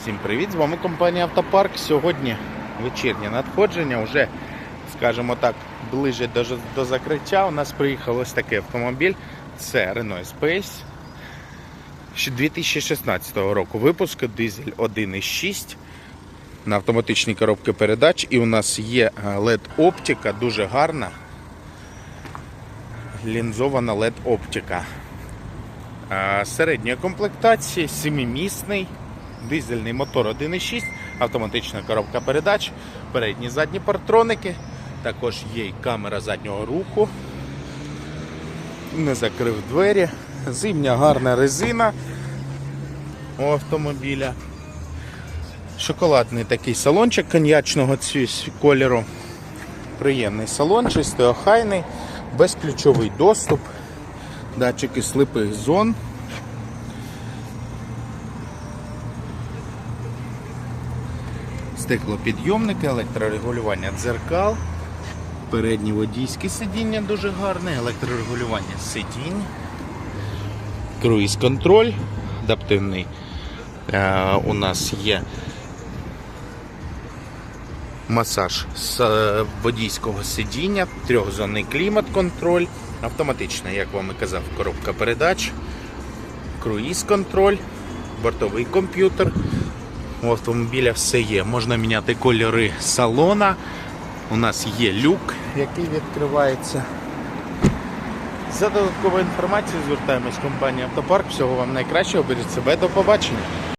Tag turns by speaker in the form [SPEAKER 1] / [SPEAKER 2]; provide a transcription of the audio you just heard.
[SPEAKER 1] Всім привіт! З вами компанія Автопарк. Сьогодні вечірнє надходження. Вже, скажімо так, ближе до, до закриття. У нас приїхав ось такий автомобіль. Це Renault Space. Ще 2016 року випуску, дизель 1.6 на автоматичній коробці передач. І у нас є е, LED-оптика, дуже гарна. Лінзована LED-оптика. Е, Середньої комплектації, 7-місний. Дизельний мотор 1.6, автоматична коробка передач, передні задні партроники. Також є й камера заднього руху. Не закрив двері. Зимня гарна резина у автомобіля. Шоколадний такий салончик коньячного кольору. Приємний салон, чистий охайний, безключовий доступ, датчики сліпих зон. Стеклопідйомники, електрорегулювання дзеркал, передні водійські сидіння дуже гарне, електрорегулювання сидінь, круїз-контроль адаптивний. Е, у нас є масаж з е, водійського сидіння, трьохзонний клімат-контроль, автоматична, як вам і казав, коробка передач, круїз-контроль, бортовий комп'ютер. У автомобіля все є. Можна міняти кольори салона. У нас є люк, який відкривається. За додатковою інформацією звертаємось в компанію Автопарк. Всього вам найкращого. Беріть себе до побачення.